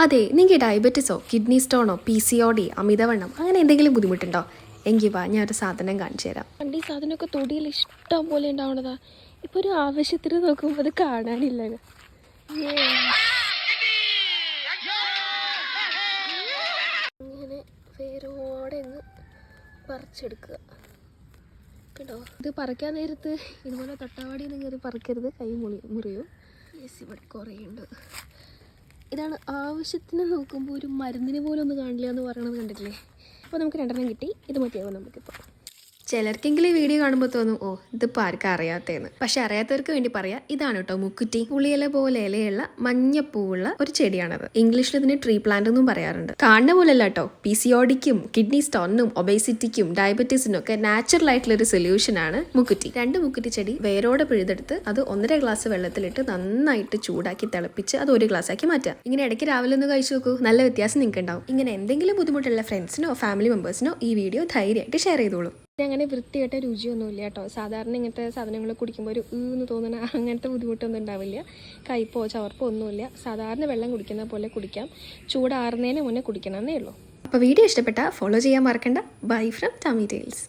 അതെ നിങ്ങൾക്ക് ഡയബറ്റിസോ കിഡ്നി സ്റ്റോണോ പി സി ഒ ഡി അമിതവണ്ണം അങ്ങനെ എന്തെങ്കിലും ബുദ്ധിമുട്ടുണ്ടോ? എങ്കിൽ വാ ഞാൻ ഒരു സാധനം കാണിച്ചു തരാം. പണ്ട് ഈ സാധനമൊക്കെ തൊടിയിൽ ഇഷ്ടം പോലെ ഉണ്ടാവണതാ. ഇപ്പോൾ ഒരു ആവശ്യത്തിന് നോക്കുമ്പോൾ അത് കാണാനില്ല. ഇങ്ങനെ വേരോടെ അങ്ങ് പറിച്ചെടുക്കുക. കേട്ടോ? ഇത് പറിക്കാൻ നേരത്ത് ഇതുപോലെ തൊട്ടാവാടി നിങ്ങൾ ഇത് പറിക്കരുത്. കൈ മുറി മുറിയും. യെസ് ഇവിടെ കുറേ ഉണ്ട് ഇതാണ് ആവശ്യത്തിന് നോക്കുമ്പോൾ ഒരു മരുന്നിന് പോലും ഒന്നും കാണില്ല എന്ന് പറയണത് കണ്ടിട്ടില്ലേ? അപ്പോൾ നമുക്ക് രണ്ടെണ്ണം കിട്ടി. ഇത് മതിയാവും നമുക്കിപ്പോൾ ചിലർക്കെങ്കിലും ഈ വീഡിയോ കാണുമ്പോൾ തോന്നും ഓ ഇതിപ്പോൾ ആർക്കും അറിയാത്തേന്ന്. പക്ഷെ അറിയാത്തവർക്ക് വേണ്ടി പറയാം ഇതാണ് കേട്ടോ മുക്കുറ്റി. പുളിയില പോലെ ഇലയുള്ള മഞ്ഞപ്പൂവുള്ള ഒരു ചെടിയാണത്. ഇംഗ്ലീഷിൽ ഇതിന് ട്രീ പ്ലാന്റ് എന്നും പറയാറുണ്ട്. കാണുന്ന പോലെയല്ല കേട്ടോ പി സി കിഡ്നി സ്റ്റോണിനും ഒബേസിറ്റിക്കും ഡയബറ്റീസിനും ഒക്കെ നാച്ചുറൽ ആയിട്ടുള്ള ഒരു സൊല്യൂഷൻ ആണ് മുക്കുറ്റി. രണ്ട് മുക്കുറ്റി ചെടി വേരോടെ പിഴുതെടുത്ത് അത് ഒന്നര ഗ്ലാസ് വെള്ളത്തിലിട്ട് നന്നായിട്ട് ചൂടാക്കി തിളപ്പിച്ച് അത് ഒരു ഗ്ലാസ് ആക്കി മാറ്റുക ഇങ്ങനെ ഇടയ്ക്ക് രാവിലെ ഒന്ന് കഴിച്ചു നോക്കൂ നല്ല വ്യത്യാസം നിങ്ങൾക്ക് ഉണ്ടാവും ഇങ്ങനെ എന്തെങ്കിലും ബുദ്ധിമുട്ടുള്ള ഫ്രണ്ട്സിനോ ഫാമിലി മെമ്പേഴ്സിനോ ഈ വീഡിയോ ധൈര്യമായിട്ട് ഷെയർ ചെയ്തോളൂ. അങ്ങനെ വൃത്തിയായിട്ട് രുചിയൊന്നുമില്ല കേട്ടോ. സാധാരണ ഇങ്ങനത്തെ സാധനങ്ങൾ കുടിക്കുമ്പോൾ ഒരു എന്ന് തോന്നുന്ന അങ്ങനത്തെ ബുദ്ധിമുട്ടൊന്നും ഉണ്ടാവില്ല. കയ്പോ ചവർപ്പോ ഒന്നുമില്ല. സാധാരണ വെള്ളം കുടിക്കുന്ന പോലെ കുടിക്കാം. ചൂടാറുന്നതിന് മുന്നേ കുടിക്കണമെന്നേ ഉള്ളൂ. അപ്പോൾ വീഡിയോ ഇഷ്ടപ്പെട്ടാൽ ഫോളോ ചെയ്യാൻ മറക്കണ്ട. Bye from tummy tales